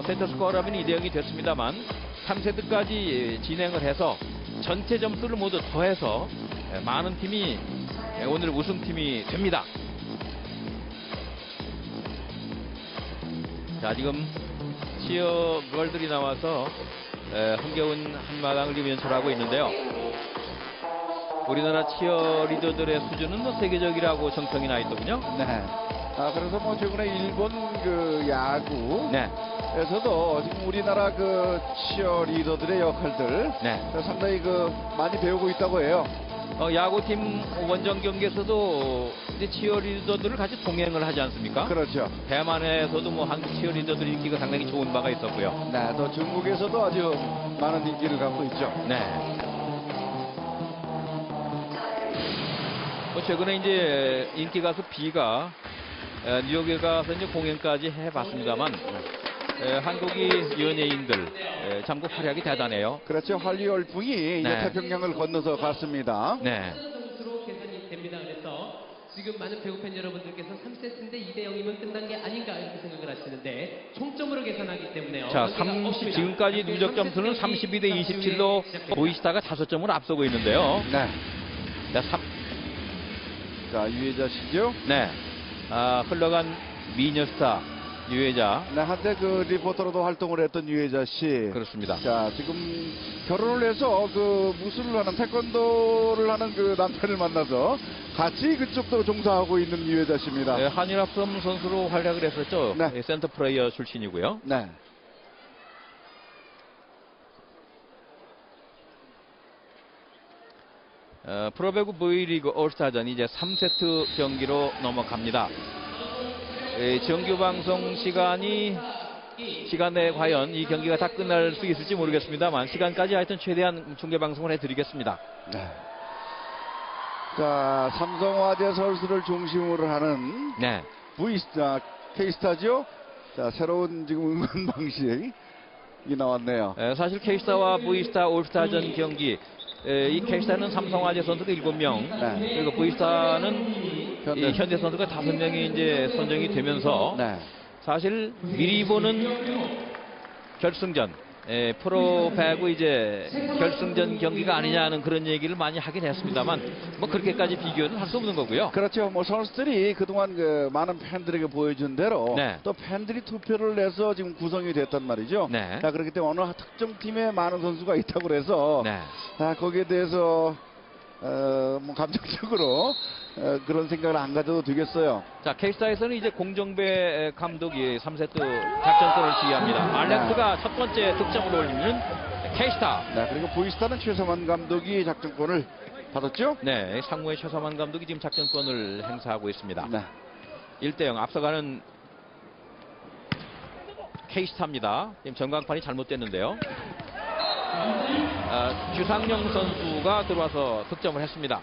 뭐 세트 스코어라면 2대 0이 됐습니다만 3세트까지 진행을 해서 전체 점수를 모두 더해서 예, 많은 팀이 예, 오늘 우승팀이 됩니다. 자 지금 치어 걸들이 나와서 에, 흥겨운 한마당을 지금 연출하고 있는데요. 우리나라 치어 리더들의 수준은 뭐 세계적이라고 정평이 나 있더군요. 네. 아, 그래서 뭐 최근에 일본 그 야구 네, 에서도 지금 우리나라 그 치어 리더들의 역할들 네. 상당히 그 많이 배우고 있다고 해요. 어, 야구팀 원정 경기에서도 이제 치어리더들을 같이 동행을 하지 않습니까? 그렇죠. 대만에서도 뭐 한국 치어리더들 인기가 상당히 좋은 바가 있었고요. 네, 또 중국에서도 아주 많은 인기를 갖고 있죠. 네. 뭐 최근에 이제 인기 가수 비가 에, 뉴욕에 가서 이제 공연까지 해봤습니다만 에, 한국이 연예인들 에, 참고 활약이 대단해요. 그렇죠. 한류 열풍이 이제 네. 태평양을 건너서 갔습니다. 네. 선수로 계산이 됩니다. 그래서 지금 많은 배구 팬 여러분들께서 3세트인데 2대 0이면 끝난 게 아닌가 이렇게 생각을 하시는데 총점으로 계산하기 때문에요. 자, 관계가 30, 없습니다. 지금까지 누적 점수는 32 대 27로 보이시다가 5점을 앞서고 있는데요. 네. 자, 삼- 자, 유혜자 씨죠. 네. 아, 흘러간 미녀스타 유혜자. 네, 한때 그 리포터로도 활동을 했던 유혜자 씨. 그렇습니다. 자, 지금 결혼을 해서 그 무술을 하는 태권도를 하는 그 남편을 만나서 같이 그쪽도 종사하고 있는 유혜자 씨입니다. 네, 한일합섬 선수로 활약을 했었죠. 네. 예, 센터 플레이어 출신이고요. 네. 어, 프로배구 V리그 올스타전 이제 3세트 경기로 넘어갑니다. 예, 정규 방송 시간이 시간 내에 과연 이 경기가 다 끝날 수 있을지 모르겠습니다만 시간까지 하여튼 최대한 중계 방송을 해드리겠습니다. 네. 자, 삼성화재 선수를 중심으로 하는 네. V스타, K스타죠? 자, 새로운 지금 응원 방식이 나왔네요. 에, 사실 K스타와 V스타 올스타전 경기 에, 이 K스타는 삼성화재 선수가 7명 네. 그리고 V스타는 현대. 이 현대 선수가 5명이 이제 선정이 되면서 네. 사실 미리 보는 결승전 에, 프로 배구 이제 결승전 경기가 아니냐는 그런 얘기를 많이 하긴 했습니다만 뭐 그렇게까지 비교는 할 수 없는 거고요. 그렇죠. 뭐 선수들이 그동안 그 많은 팬들에게 보여준 대로 네. 또 팬들이 투표를 내서 지금 구성이 됐단 말이죠. 네. 자, 그렇기 때문에 어느 특정 팀에 많은 선수가 있다고 그래서 네. 자, 거기에 대해서 어, 뭐 감정적으로 어, 그런 생각을 안 가져도 되겠어요. 자, K스타에서는 이제 공정배 감독이 3세트 작전권을 지휘합니다. 알렉스가 첫 번째 득점을 올리면 K스타. 네, 그리고 보이스타는 최성환 감독이 작전권을 받았죠? 네, 상무의 최서만 감독이 지금 작전권을 행사하고 있습니다. 네. 1대0 앞서가는 K스타입니다. 지금 전광판이 잘못됐는데요. 아, 주상영 선수가 들어와서 득점을 했습니다.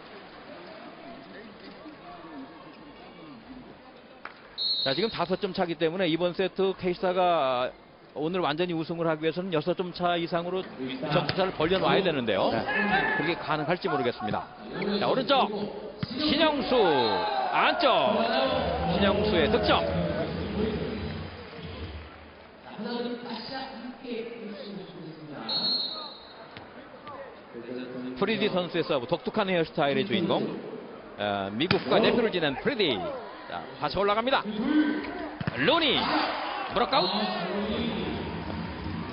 자, 지금 5점 차기 때문에 이번 세트 K스타가 오늘 완전히 우승을 하기 위해서는 6점 차 이상으로 점수차를 벌려놔야 되는데요. 그게 가능할지 모르겠습니다. 자, 오른쪽 신영수 안쪽 신영수의 득점. 프리디 선수의 서브 독특한 헤어스타일의 주인공 어, 미국 국가대표를 지낸 프리디 자, 다시 올라갑니다 루니 브로카웃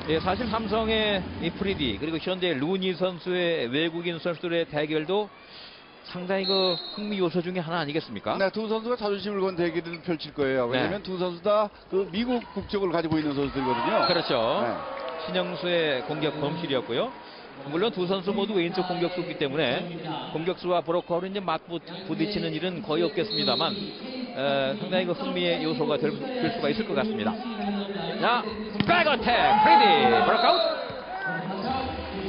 예, 사실 삼성의 이 프리디 그리고 현재 루니 선수의 외국인 선수들의 대결도 상당히 그 흥미 요소 중에 하나 아니겠습니까? 네, 두 선수가 자존심을 건 대결을 펼칠 거예요. 왜냐면 두 선수 다 그 미국 국적을 가지고 있는 선수들이거든요. 그렇죠. 네. 신영수의 공격 범실이었고요. 물론 두 선수 모두 왼쪽 공격수이기 때문에 공격수와 브로커로 이제 맞부딪히는 일은 거의 없겠습니다만 에, 상당히 그 흥미의 요소가 될, 될 수가 있을 것 같습니다. 자, 백어택 프리디 브로카웃.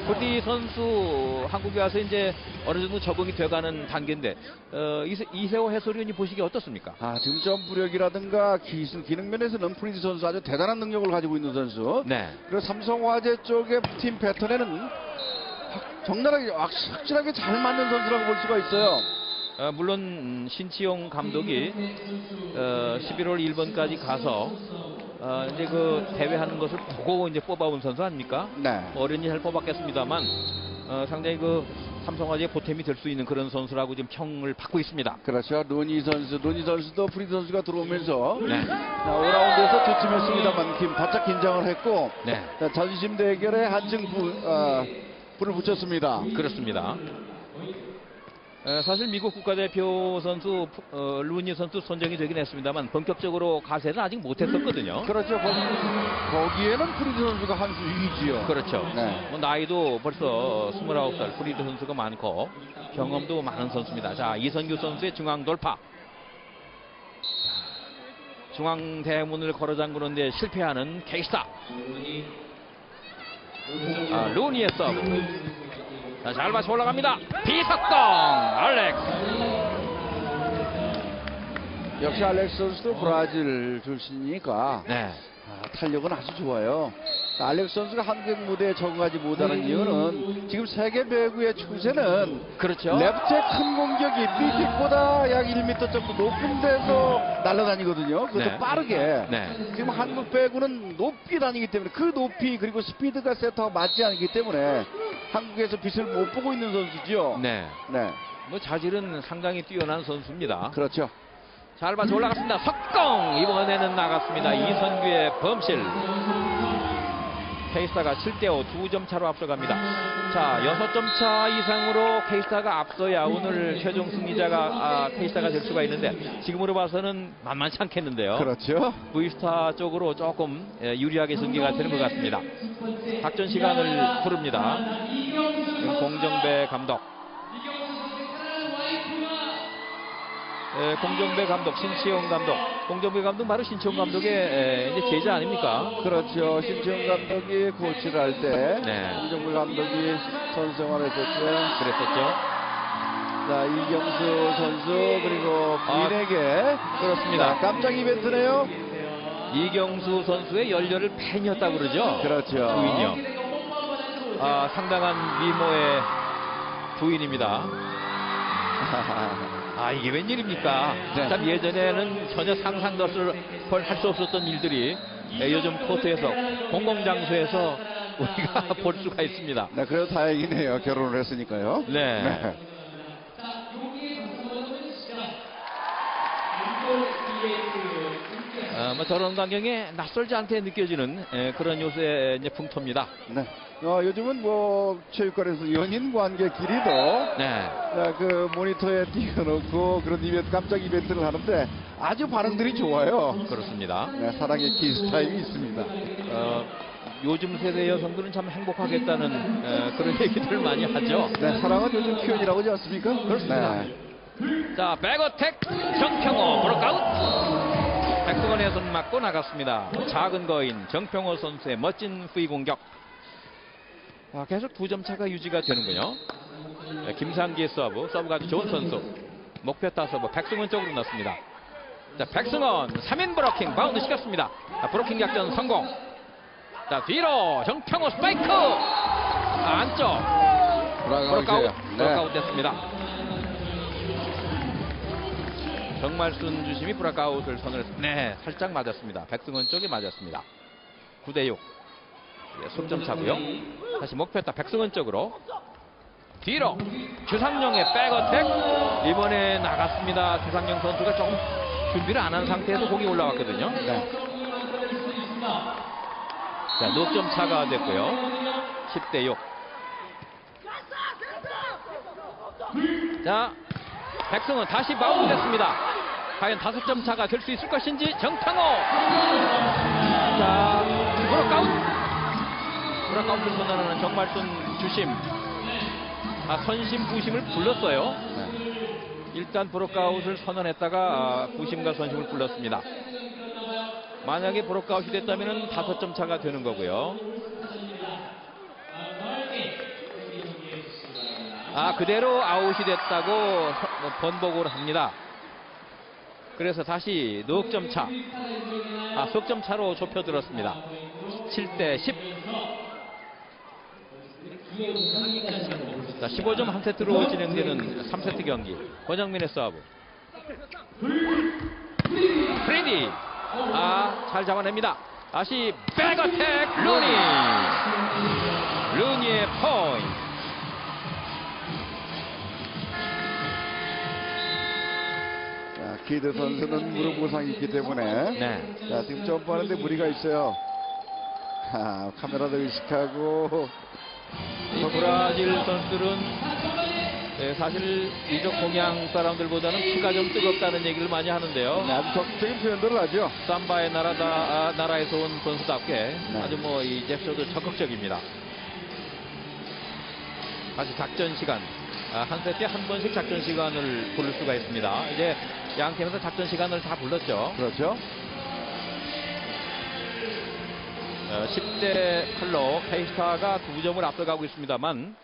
프리디 선수 한국에 와서 이제 어느 정도 적응이 돼가는 단계인데 어, 이세, 이세호 해설위원이 보시기에 어떻습니까? 아, 지금 점프력이라든가 기술, 기능 면에서는 프리디 선수 아주 대단한 능력을 가지고 있는 선수. 네. 그리고 삼성화재 쪽의 팀 패턴에는 확- 적나라하게 확- 확실하게 잘 맞는 선수라고 볼 수가 있어요. 어, 물론 음, 신치용 감독이 어, 11월 1번까지 가서 어, 이제 그 대회하는 것을 보고 이제 뽑아온 선수 아닙니까? 네. 어른이 잘 뽑았겠습니다만 어, 상당히 그 삼성화재의 보탬이 될 수 있는 그런 선수라고 지금 평을 받고 있습니다. 그렇죠. 로니 선수, 로니 선수도 프리드 선수가 들어오면서 네. 자, 5라운드에서 좋팀했습니다만 김 바짝 긴장을 했고 네. 자, 자존심 대결에 한층 부, 어, 불을 붙였습니다. 그렇습니다. 에, 사실 미국 국가대표 선수 어, 루니 선수 선정이 되긴 했습니다만 본격적으로 가세는 아직 못했었거든요. 그렇죠. 거, 거기 에는 프리드 선수가 한 수 위지요. 그렇죠. 네. 뭐 나이도 벌써 29살 프리드 선수가 많고 경험도 많은 선수입니다. 자 이선규 선수의 중앙 돌파. 중앙 대문을 걸어 잠그는데 실패하는 케이스타. 아, 루니의 서브. 자, 잘 맞춰 올라갑니다. 비석동 알렉스. 역시 알렉스 선수도 브라질 출신이니까 네. 아, 탄력은 아주 좋아요. 알렉스 선수가 한국 무대에 적응하지 못하는 이유는 지금 세계 배구의 추세는 그렇죠. 레프트의 큰 공격이 삐킥보다 약 1m 정도 높은 데서 날아다니거든요. 그것도 네. 빠르게. 네. 지금 한국 배구는 높이 다니기 때문에 그 높이 그리고 스피드가 세터와 맞지 않기 때문에 한국에서 빛을 못 보고 있는 선수죠. 네. 네. 뭐 자질은 상당히 뛰어난 선수입니다. 그렇죠. 잘 맞춰 올라갔습니다. 석공 이번에는 나갔습니다. 이선규의 범실. 케이스타가 7대5 두점 차로 앞서갑니다. 자, 6점 차 이상으로 케이스타가 앞서야 오늘 최종 승리자가 아, 케이스타가 될 수가 있는데 지금으로 봐서는 만만치 않겠는데요. 그렇죠. V스타 쪽으로 조금 예, 유리하게 전개가 되는 것 같습니다. 작전 시간을 부릅니다. 공정배 감독. 예, 공정배 감독, 신치용 감독. 공정배 감독 바로 신치용 감독의 예, 이제 제자 아닙니까? 그렇죠. 신채영 감독이 코치를 할 때, 네. 이정부 감독이 선생활을 했었죠. 그랬었죠. 자, 이경수 선수, 그리고 아, 부인에게. 그렇습니다. 자, 깜짝 이벤트네요. 이경수 선수의 열렬을 팬이었다고 그러죠? 그렇죠. 부인이요. 아, 상당한 미모의 부인입니다. 아 이게 웬일입니까? 네. 참 예전에는 전혀 상상도 할 수 없었던 일들이 예, 요즘 코트에서 공공장소에서 우리가 볼 수가 있습니다. 네, 그래도 다행이네요. 결혼을 했으니까요. 네. 어, 뭐 저런 광경에 낯설지 않게 느껴지는 예, 그런 요새 이제 풍토입니다. 네. 어, 요즘은 뭐, 체육관에서 연인 관계 길이도, 네. 자, 그 모니터에 띄워놓고 그런 이벤트, 깜짝 이벤트를 하는데 아주 반응들이 좋아요. 그렇습니다. 네, 사랑의 키스 타임이 있습니다. 어, 요즘 세대 여성들은 참 행복하겠다는 에, 그런 얘기들 많이 하죠. 네, 사랑은 요즘 표현이라고 하지 않습니까? 그렇습니다. 네. 자, 백어택 정평호 브로크아웃. 손 맞고 나갔습니다. 작은 거인 정평호 선수의 멋진 후위 공격. 아, 계속 두점 차가 유지가 되는군요. 네, 김상기의 서브, 서브가 아주 좋은 선수. 목표타 서브 백승원 쪽으로 넣습니다. 자, 백승원 3인 브로킹 바운드 시켰습니다. 자, 브로킹 작전 성공. 자, 뒤로 정평호 스파이크. 아, 안쪽. 브로크아웃, 네. 됐습니다. 정말순 주심이 브라카웃을 선언했습니다. 네, 살짝 맞았습니다. 백승원 쪽에 맞았습니다. 9대6. 예, 속점 차고요. 다시 목표타 백승원 쪽으로. 뒤로 주상용의 백어택 이번에 나갔습니다. 주상용 선수가 조금 준비를 안 한 상태에서 공이 올라왔거든요. 네. 자, 넉점 차가 됐고요. 10대 6. 자, 백승은 다시 마운드 됐습니다. 과연 다섯 점 차가 될 수 있을 것인지 정창호. 자, 브로카웃. 브로카웃을 선언하는 정말순 주심. 아, 선심 부심을 불렀어요. 일단 브로카웃을 선언했다가 아, 부심과 선심을 불렀습니다. 만약에 브로카웃이 됐다면 다섯 점 차가 되는 거고요. 아 그대로 아웃이 됐다고 서- 뭐 번복을 합니다. 그래서 다시 넉점 차, 아 석점 차로 좁혀들었습니다. 7대 10. 자 15점 한 세트로 진행되는 3세트 경기. 권영민의 서브. 프레디. 아 잘 잡아냅니다. 다시 백어택 루니. 루니의 포인트. 자, 키드 선수는 무릎 부상이 있기 때문에 네. 자, 지금 점프하는데 무리가 있어요. 아, 카메라도 의식하고 브라질 선수들은 네, 사실 이쪽 동양 사람들보다는 피가 좀 뜨겁다는 얘기를 많이 하는데요. 네, 아주 적극적인 표현들을 하죠. 삼바의 나라다 아, 나라에서 온 선수답게 네. 아주 뭐이 제스처도 적극적입니다. 다시 작전 시간 아, 한 세트에 한 번씩 작전 시간을 부를 수가 있습니다. 이제 양 팀에서 작전 시간을 다 불렀죠. 그렇죠. 어, 10대 8로 케이스타가 두 점을 앞서가고 있습니다만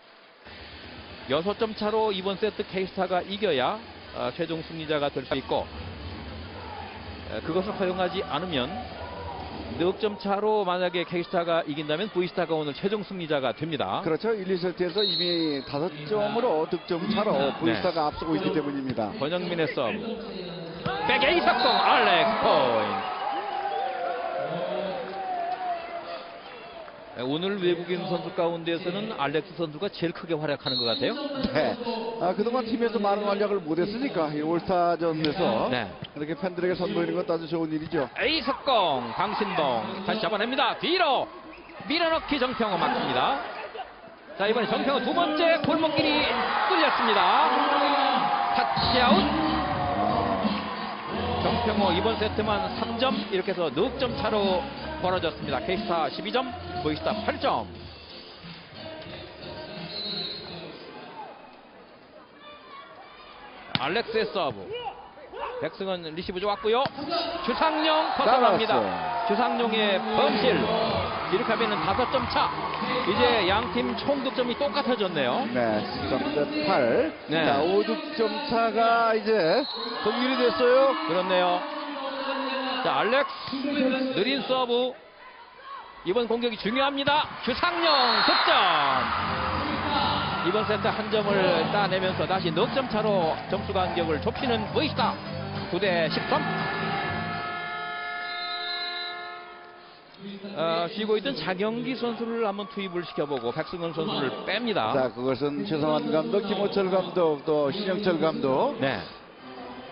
6점 차로 이번 세트 케이스타가 이겨야 어, 최종 승리자가 될 수 있고 에, 그것을 허용하지 않으면 넉점 차로 만약에 케이스타가 이긴다면 브이스타가 오늘 최종 승리자가 됩니다. 그렇죠. 1, 2세트에서 이미 다섯 점으로 득점 차로 브이스타가 앞서고 있기 때문입니다. 권영민의 서브 백에 이석공 알렉스 포인트 에, 오늘 외국인 선수 가운데서는 알렉스 선수가 제일 크게 활약하는 것 같아요. 네. 아, 그동안 팀에서 많은 활약을 못했으니까 이 올스타전에서 네. 이렇게 팬들에게 선보이는 건 아주 좋은 일이죠. 에이석공 강신동 다시 잡아냅니다. 뒤로 밀어넣기 정평호 막습니다. 자 이번에 정평호 두 번째 골목길이 뚫렸습니다. 타치아웃. 정평호 이번 세트만 3점 이렇게 해서 넉점 차로 벌어졌습니다. 케이스타 12점, 보이스타 8점. 알렉스의 서브. 백승은 리시브 좋았고요. 주상용 벗어납니다. 주상용의 범실. 이렇게 하면 다섯 점 차. 이제 양팀 총 득점이 똑같아졌네요. 네, 10점 대 8. 네. 자, 5득점 차가 이제 동률이 됐어요. 그렇네요. 자, 알렉스 느린 서브. 이번 공격이 중요합니다. 주상용 득점. 이번 세트 한 점을 따내면서 다시 넉점 차로 점수 간격을 좁히는 브이스타 9대 13. 어, 쉬고 있던 장영기 선수를 한번 투입을 시켜보고 백승원 선수를 뺍니다. 자, 그것은 최성환 감독, 김호철 감독, 또 신영철 감독 네.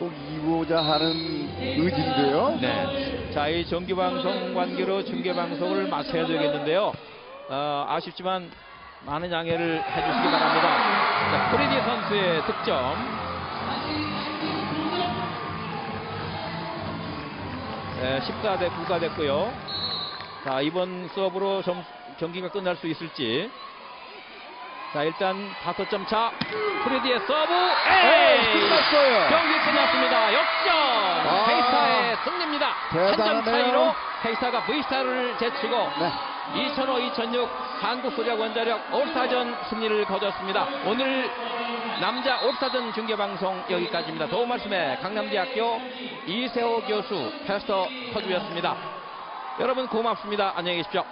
꼭 이고자 하는 의지인데요. 네. 자, 이 정규방송 관계로 중계방송을 마쳐야 되겠는데요. 어, 아쉽지만 많은 양해를 해주시기 바랍니다. 자, 프리디 선수의 득점. 네, 14대 9가 됐고요. 자, 이번 수업으로 점, 경기가 끝날 수 있을지. 자, 일단 다섯 점 차. 프리디의 서브. 에이! 끝났어요. 경기 끝났습니다. 역전! 페이스타의 승리입니다. 한 점. 차이로 페이스타가 V스타를 제치고 네. 2005-2006 한국소작 원자력 올스타전 승리를 거뒀습니다. 오늘 남자 올스타전 중계방송 여기까지입니다. 도움 말씀에 강남대학교 이세호 교수, 패스터 서주였습니다. 여러분 고맙습니다. 안녕히 계십시오.